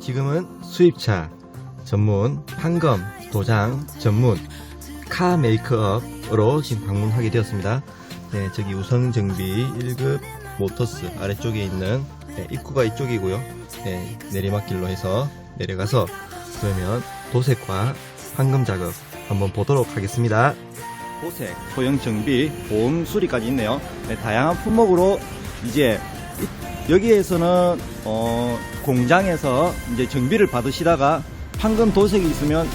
지금은 수입차 전문 판검 도장 전문 카 메이크업으로 지금 방문하게 되었습니다. 네, 저기 우성 정비 1급 모터스 아래쪽에 있는 네, 입구가 이쪽이고요. 네, 내리막길로 해서 내려가서 그러면 도색과 판금 작업 한번 보도록 하겠습니다. 도색, 소형 정비, 보험 수리까지 있네요. 네, 다양한 품목으로 이제 이- 여기에서는 어, 공장에서 이제 정비를 받으시다가 판금 도색이 있으면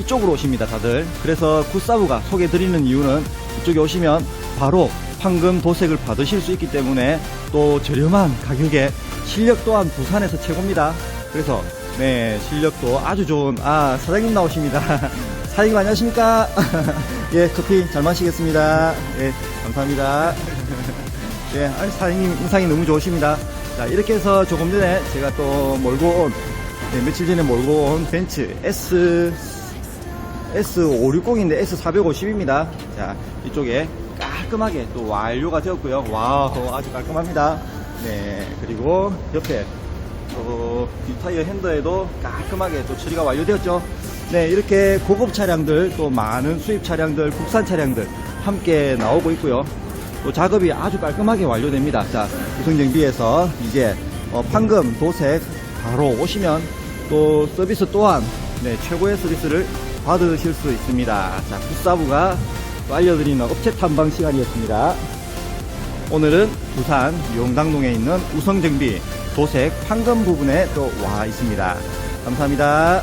이쪽으로 오십니다, 다들. 그래서 굿사부가 소개 드리는 이유는 이쪽에 오시면 바로 판금 도색을 받으실 수 있기 때문에 또 저렴한 가격에 실력 또한 부산에서 최고입니다. 그래서 네 실력도 아주 좋은 아 사장님 나오십니다. 사장님 안녕하십니까? 예 커피 잘 마시겠습니다. 예 감사합니다. 예 아니 사장님 인상이 너무 좋으십니다. 자 이렇게 해서 조금 전에 제가 또 몰고 온 네, 며칠 전에 몰고 온 벤츠 S S560인데 S450입니다. 자, 이쪽에 깔끔하게 또 완료가 되었고요. 와우, 아주 깔끔합니다. 네, 그리고 옆에 또 뒷타이어 핸더에도 깔끔하게 또 처리가 완료되었죠. 네, 이렇게 고급 차량들, 또 많은 수입 차량들, 국산 차량들 함께 나오고 있고요. 또 작업이 아주 깔끔하게 완료됩니다. 자, 구성정비에서 이제 어, 판금, 도색 바로 오시면 또 서비스 또한 네, 최고의 서비스를 받으실 수 있습니다. 자, 굿사부가 또 알려드리는 업체 탐방 시간이었습니다. 오늘은 부산 용당동에 있는 우성정비 도색 판금 부분에 또 와 있습니다. 감사합니다.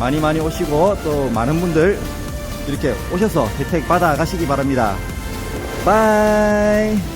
많이 많이 오시고 또 많은 분들 이렇게 오셔서 혜택 받아 가시기 바랍니다. 바이.